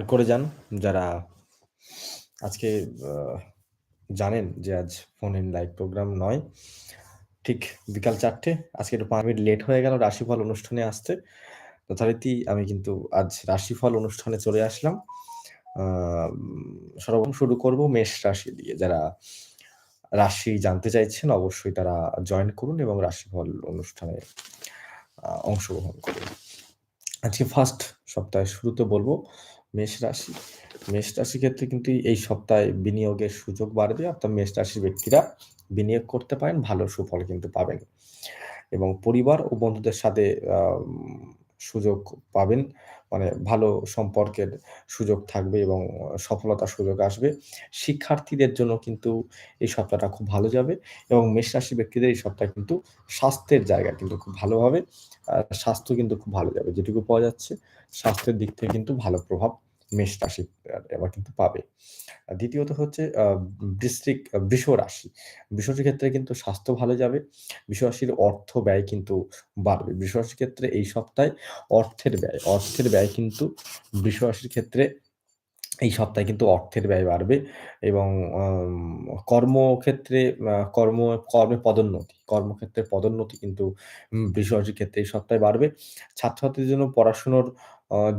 করে যান যারা আজকে জানেন যে আজ ফোন ইন লাইভ প্রোগ্রাম নয়। ঠিক বিকাল চারটে, আজকে একটু পাঁচ মিনিট লেট হয়ে গেল, রাশিফল অনুষ্ঠানে আসতে যথারীতি আমি কিন্তু আজ রাশিফল অনুষ্ঠানে চলে আসলাম। সর্বপ্রথম শুরু করব মেষ রাশি দিয়ে। যারা রাশি জানতে চাইছেন, অবশ্যই তারা জয়েন করুন এবং রাশিফল অনুষ্ঠানে অংশগ্রহণ করুন। আজকে ফার্স্ট সপ্তাহের শুরুতে বলব, মেষ রাশি। মেষ রাশি ক্ষেত্রে কিন্তু এই সপ্তাহে বিনিয়োগের সুযোগ বাড়বে, অর্থাৎ মেষ রাশির ব্যক্তিরা বিনিয়োগ করতে পারেন, ভালো সুফল কিন্তু পাবেন। এবং পরিবার ও বন্ধুদের সাথে সুযোগ পাবেন। মানে ভালো সম্পর্কের সুযোগ থাকবে এবং সফলতার সুযোগ আসবে। শিক্ষার্থীদের জন্য কিন্তু এই সপ্তাহটা খুব ভালো যাবে এবং মেষ রাশি ব্যক্তিদের এই সপ্তাহ কিন্তু স্বাস্থ্যের জায়গা কিন্তু খুব ভালো হবে। স্বাস্থ্য কিন্তু খুব ভালো যাবে, যেটুকু পাওয়া যাচ্ছে। স্বাস্থ্যের দিক থেকে কিন্তু ভালো প্রভাব মেষ রাশি এবার কিন্তু পাবে। দ্বিতীয়ত হচ্ছে বৃশ্চিক বৃষ রাশি। বৃষ ক্ষেত্রে কিন্তু স্বাস্থ্য ভালো যাবে বৃষ রাশির অর্থ ব্যয় কিন্তু বাড়বে। বৃষ রাশির ক্ষেত্রে এই সপ্তাহে অর্থের ব্যয় অর্থের ব্যয় কিন্তু বৃষ রাশির ক্ষেত্রে এই সপ্তাহে কিন্তু অর্থের ব্যয় বাড়বে এবং কর্মক্ষেত্রে কর্ম কর্মে পদোন্নতি কর্মক্ষেত্রে পদোন্নতি কিন্তু উম, বৃষ রাশির ক্ষেত্রে এই সপ্তাহে বাড়বে। ছাত্রছাত্রীদের জন্য পড়াশুনোর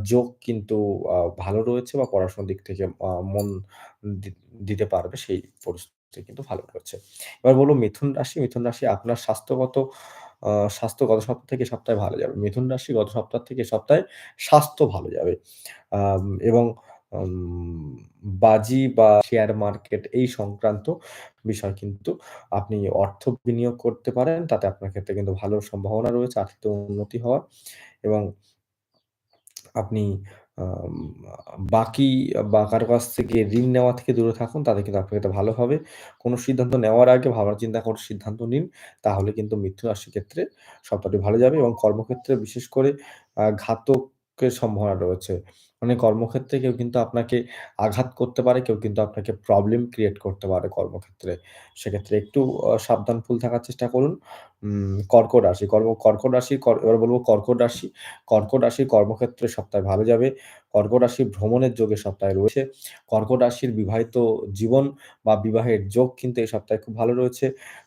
যোগ কিন্তু ভালো রয়েছে বা পড়াশোনার দিক থেকে মন দি- দিতে পারবে সেই পরিস্থিতি কিন্তু ভালো রয়েছে এবার বলব মিথুন রাশি মিথুন রাশি আপনার স্বাস্থ্যগত স্বাস্থ্য গত সপ্তাহ থেকে সপ্তাহে ভালো যাবে। মিথুন রাশি গত সপ্তাহ থেকে সপ্তাহে স্বাস্থ্য ভালো যাবে। এবং বাজি বা শেয়ার মার্কেট এই সংক্রান্ত বিষয় কিন্তু আপনি অর্থ বিনিয়োগ করতে পারেন। তাতে আপনার ক্ষেত্রে কিন্তু ভালো সম্ভাবনা রয়েছে, আর্থিক উন্নতি হওয়ার এবং আপনি বাকি বা কারও কাছ থেকে ঋণ নেওয়া থেকে দূরে থাকুন, তাতে কিন্তু আপনাকে এটা ভালো হবে। কোনো সিদ্ধান্ত নেওয়ার আগে ভাবনা চিন্তা করে সিদ্ধান্ত নিন। তাহলে কিন্তু মৃত্যু রাশির ক্ষেত্রে সপ্তাহটি ভালো যাবে এবং কর্মক্ষেত্রে বিশেষ করে ঘাতকের সম্ভাবনা রয়েছে। মানে কর্মক্ষেত্রে কেউ কিন্তু আপনাকে আঘাত করতে পারে, কেউ কিন্তু আপনাকে প্রবলেম ক্রিয়েট করতে পারে কর্মক্ষেত্রে। সেক্ষেত্রে একটু সাবধান ফুল থাকার চেষ্টা করুন। কর্কট রাশি, কর্ম কর্কট রাশি কর এবার বলব কর্কট রাশি। কর্কট রাশির কর্মক্ষেত্রে সপ্তাহে ভালো যাবে। কর্কট রাশি ভ্রমণের যোগ এ সপ্তাহে রয়েছে। কর্কট রাশির বিবাহিত জীবন বা বিবাহের যোগ কিন্তু এই সপ্তাহে খুব ভালো রয়েছে।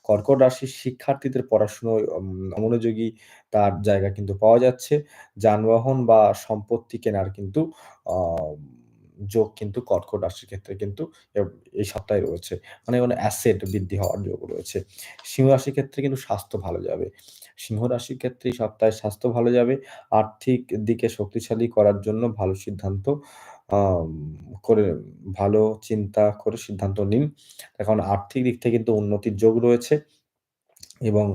কর্কট রাশির শিক্ষার্থীদের পড়াশোনায় উম মনোযোগী তার জায়গা কিন্তু পাওয়া যাচ্ছে। যানবাহন বা সম্পত্তি কেনার কিন্তু যোগ কিন্তু কর্কট রাশির ক্ষেত্রে কিন্তু এই সপ্তাহে রয়েছে। মানে অ্যাসেট বৃদ্ধি হওয়ার যোগ রয়েছে। সিংহ রাশির ক্ষেত্রে কিন্তু স্বাস্থ্য ভালো যাবে। সিংহ রাশির ক্ষেত্রে সপ্তাহে স্বাস্থ্য ভালো যাবে। আর্থিক দিকে শক্তিশালী করার জন্য ভালো সিদ্ধান্ত করে ভালো চিন্তা করে সিদ্ধান্ত নিন। এখন আর্থিক দিক থেকে কিন্তু উন্নতির যোগ রয়েছে এবং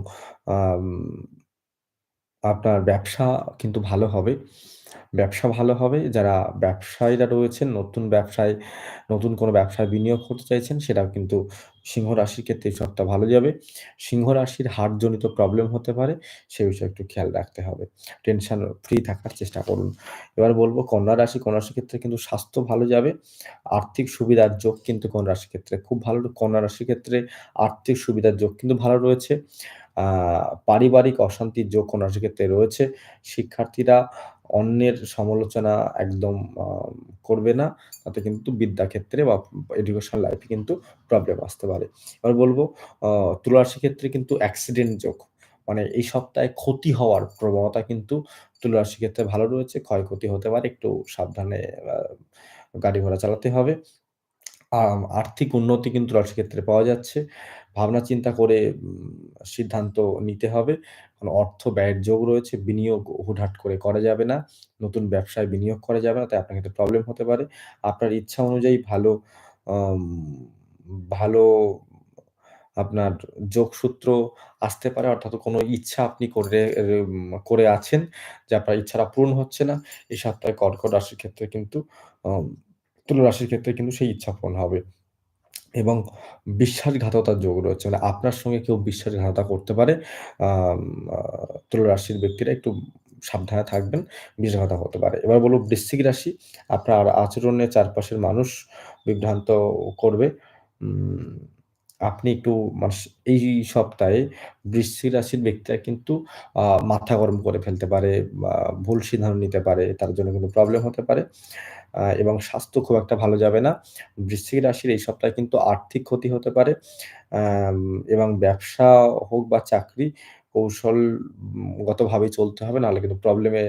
আপনার ব্যবসা কিন্তু ভালো হবে। ব্যবসা ভালো হবে। যারা ব্যবসায়ীরা রয়েছেন, নতুন ব্যবসায় নতুন কোনো ব্যবসায় বিনিয়োগ করতে চাইছেন, সেটাও কিন্তু সিংহ রাশির ক্ষেত্রে এই সপ্তাহ ভালো যাবে। সিংহ রাশির হার্টজনিত প্রবলেম হতে পারে, সে বিষয়ে একটু খেয়াল রাখতে হবে। টেনশন ফ্রি থাকার চেষ্টা করুন। এবার বলব কন্যা রাশি, কন্যা রাশির ক্ষেত্রে কিন্তু স্বাস্থ্য ভালো যাবে। আর্থিক সুবিধার যোগ কিন্তু কন্যা রাশির ক্ষেত্রে খুব ভালো। কন্যা রাশির ক্ষেত্রে আর্থিক সুবিধার যোগ কিন্তু ভালো রয়েছে। পারিবারিক অশান্তির যোগ কন্যা রাশির ক্ষেত্রে রয়েছে। শিক্ষার্থীরা অন্যের সমালোচনা একদম করবে না। তাতে কিন্তু বিদ্যাক্ষেত্রে বা এডুকেশন লাইফে কিন্তু প্রবলেম আসতে পারে। এবার বলব তুলারসি ক্ষেত্রে কিন্তু অ্যাক্সিডেন্ট যোগ। মানে এই সপ্তাহে ক্ষতি হওয়ার প্রবণতা কিন্তু তুলারসি ক্ষেত্রে ভালো রয়েছে। ক্ষয়ক্ষতি হতে পারে। একটু সাবধানে গাড়ি ঘোড়া চালাতে হবে। আর্থিক উন্নতি কিন্তু রাশির ক্ষেত্রে পাওয়া যাচ্ছে। ভাবনা চিন্তা করে সিদ্ধান্ত নিতে হবে। অর্থ ব্যয়ের যোগ রয়েছে। বিনিয়োগ হুটহাট করে করা যাবে না। নতুন ব্যবসায় বিনিয়োগ করা যাবে না। তাই আপনার ক্ষেত্রে প্রবলেম হতে পারে। আপনার ইচ্ছা অনুযায়ী ভালো ভালো আপনার যোগসূত্র আসতে পারে। অর্থাৎ কোনো ইচ্ছা আপনি করে করে আছেন, যে আপনার ইচ্ছাটা পূরণ হচ্ছে না। এই সপ্তাহে কর্কট রাশির ক্ষেত্রে কিন্তু তুলা রাশির ক্ষেত্রে কিন্তু সেই ইচ্ছা পূরণ হবে। এবং বিশ্বাসঘাতকতার যোগ রয়েছে। মানে আপনার সঙ্গে কেউ বিশ্বাসঘাতকতা করতে পারে। তুল রাশির ব্যক্তিরা একটু সাবধানে থাকবেন। বিশ্বাসঘাতা হতে পারে। এবার বলব বৃশ্চিক রাশি, আপনার আচরণে চারপাশের মানুষ বিভ্রান্ত করবে। আপনি একটু মাস এই সপ্তাহে বৃশ্চিক রাশির ব্যক্তিরা কিন্তু মাথা গরম করে ফেলতে পারে ভুল সিদ্ধান্ত নিতে পারে। তার জন্য কিন্তু প্রবলেম হতে পারে। এবং স্বাস্থ্য খুব একটা ভালো যাবে না। বৃশ্চিক রাশির এই সপ্তাহে কিন্তু আর্থিক ক্ষতি হতে পারে। এবং ব্যবসা হোক বা চাকরি, কৌশল উম চলতে হবে। নাহলে কিন্তু প্রবলেমে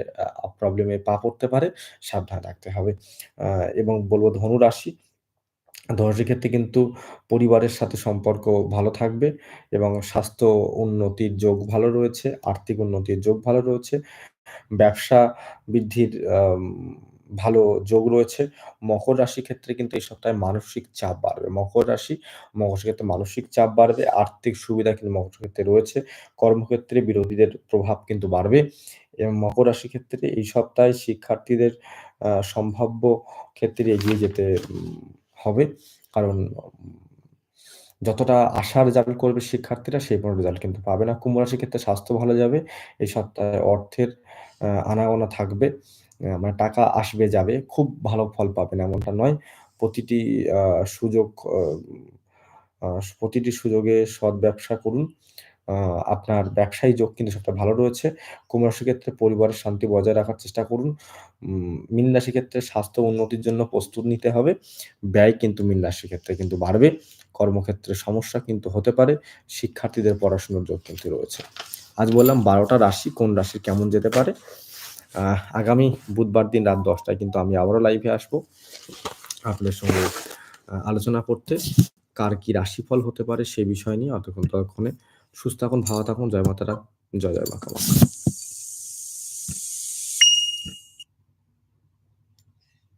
প্রবলেমে পা পড়তে পারে। সাবধান থাকতে হবে। এবং বলব ধনু ধনুরাশির ক্ষেত্রে কিন্তু পরিবারের সাথে সম্পর্ক ভালো থাকবে এবং স্বাস্থ্য উন্নতির যোগ ভালো রয়েছে, আর্থিক উন্নতির যোগ ভালো রয়েছে, ব্যবসা বৃদ্ধির ভালো যোগ রয়েছে। মকর রাশির ক্ষেত্রে কিন্তু এই সপ্তাহে মানসিক চাপ বাড়বে। মকর রাশি, মকর ক্ষেত্রে মানসিক চাপ বাড়বে, আর্থিক সুবিধা কিন্তু মকর ক্ষেত্রে রয়েছে। কর্মক্ষেত্রে বিরোধীদের প্রভাব কিন্তু বাড়বে এবং মকর রাশির ক্ষেত্রে এই সপ্তাহে শিক্ষার্থীদের সম্ভাব্য ক্ষেত্রে এগিয়ে যেতে হবে। কারণ যতটা আশার রেজাল্ট করবে শিক্ষার্থীরা, সেই পরিমাণ রেজাল্ট কিন্তু পাবে না। কুম্ভ রাশির ক্ষেত্রে স্বাস্থ্য ভালো যাবে। এই সপ্তাহে অর্থের আনাগোনা থাকবে। মানে টাকা আসবে, যাবে। খুব ভালো ফল পাবেন এমনটা নয়। প্রতিটি সুযোগ প্রতিটি সুযোগে সৎ ব্যবসা করুন। আপনার ব্যবসায়ী যোগ কিন্তু সবটা ভালো রয়েছে। কুম্ভ রাশির ক্ষেত্রে পরিবারের শান্তি বজায় রাখার চেষ্টা করুন। মীন রাশির ক্ষেত্রে স্বাস্থ্য উন্নতির জন্য প্রস্তুত নিতে হবে। ব্যয় কিন্তু মীন রাশির ক্ষেত্রে কিন্তু বাড়বে। কর্মক্ষেত্রে সমস্যা কিন্তু হতে পারে। শিক্ষার্থীদের পড়াশোনার যোগ কিন্তু রয়েছে। আজ বললাম বারোটা রাশি, কোন রাশি কেমন যেতে পারে। আগামী বুধবার দিন রাত দশটায় কিন্তু আমি আবারও লাইভে আসব। আপনাদের সঙ্গে আলোচনা করতে। কার কি রাশিফল হতে পারে সে বিষয় নিয়ে। অতক্ষণ ততক্ষণে সুস্থ থাকুন, ভালো থাকুন। জয় মাতারা, জয়, জয় মা।